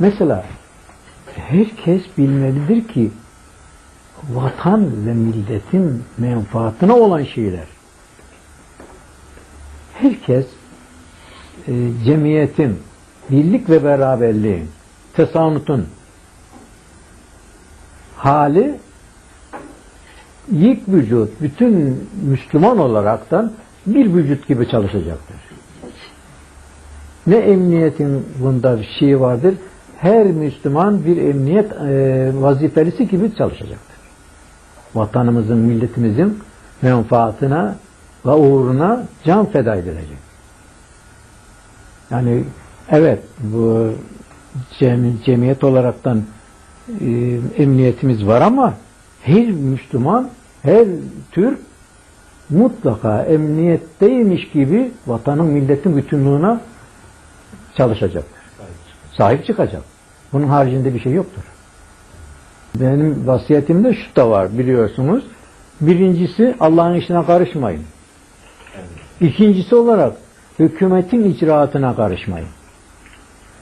Mesela herkes bilmelidir ki vatan ve milletin menfaatine olan şeyler. Herkes e, cemiyetin, birlik ve beraberliğin, tesanutun hali yık vücut, bütün Müslüman olaraktan bir vücut gibi çalışacaktır. Ne emniyetin bunda bir şeyi vardır, her Müslüman bir emniyet e, vazifelisi gibi çalışacaktır. Vatanımızın, milletimizin menfaatine ve uğruna can feda edilecek. Yani evet bu cem, cemiyet olaraktan e, emniyetimiz var ama her Müslüman, her Türk mutlaka emniyetteymiş gibi vatanın, milletin bütünlüğüne çalışacaktır. Sahip çıkacak. Bunun haricinde bir şey yoktur. Benim vasiyetimde şu da var biliyorsunuz. Birincisi Allah'ın işine karışmayın. İkincisi olarak hükümetin icraatına karışmayın.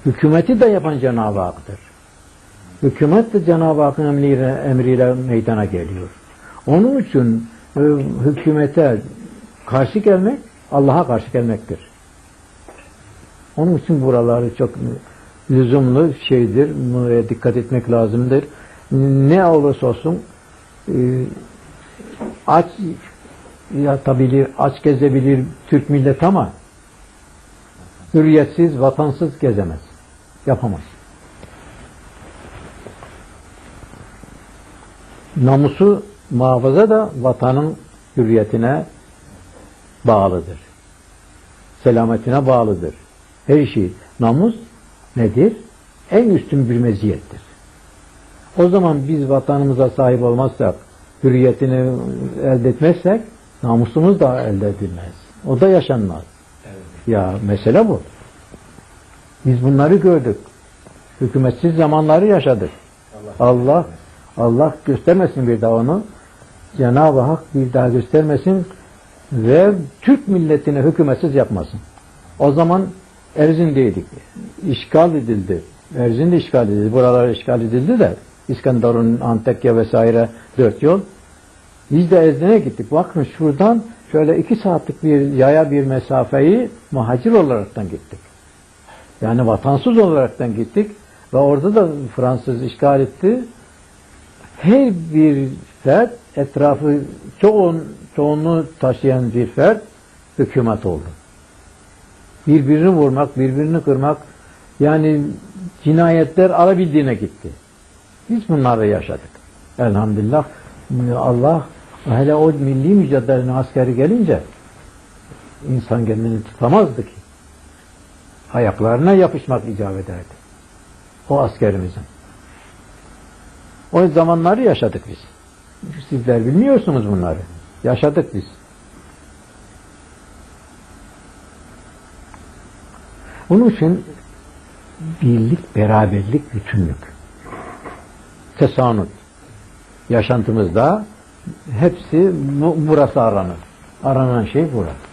Hükümeti de yapan Cenab-ı Hak'tır. Hükümet de Cenab-ı Hakk'ın emriyle, emriyle meydana geliyor. Onun için e, hükümete karşı gelmek Allah'a karşı gelmektir. Onun için buraları çok lüzumlu şeydir. Buraya dikkat etmek lazımdır. Ne olursa olsun e, aç yatabilir, aç gezebilir Türk millet ama hürriyetsiz, vatansız gezemez. Yapamaz. Namusu muhafaza da vatanın hürriyetine bağlıdır. Selametine bağlıdır. Her şey. Namus nedir? En üstün bir meziyettir. O zaman biz vatanımıza sahip olmazsak, hürriyetini elde etmezsek, namusumuz da elde edilmez. O da yaşanmaz. Ya mesele bu. Biz bunları gördük. Hükümetsiz zamanları yaşadık. Allah Allah göstermesin bir daha onu. Cenab-ı Hak bir daha göstermesin ve Türk milletine hükümetsiz yapmasın. O zaman Erzin'deydik. İşgal edildi. Erzin de işgal edildi. Buralar işgal edildi de İskenderun, Antakya vesaire dört yol. Biz de Erzin'e gittik. Bakın şuradan şöyle iki saatlik bir yaya bir mesafeyi muhacir olaraktan gittik. Yani vatansız olaraktan gittik ve orada da Fransız işgal etti. Her bir fert etrafı çoğun, çoğunluğu taşıyan bir fert hükümet oldu. Birbirini vurmak, birbirini kırmak yani cinayetler alabildiğine gitti. Biz bunları yaşadık. Elhamdülillah Allah hele o milli mücadelenin askeri gelince insan kendini tutamazdı ki. Ayaklarına yapışmak icap ederdi. O askerimizin. O zamanları yaşadık biz. Sizler bilmiyorsunuz bunları. Yaşadık biz. Onun için birlik, beraberlik, bütünlük. Tesanut. Yaşantımızda hepsi bu- burası aranır. Aranan şey burası.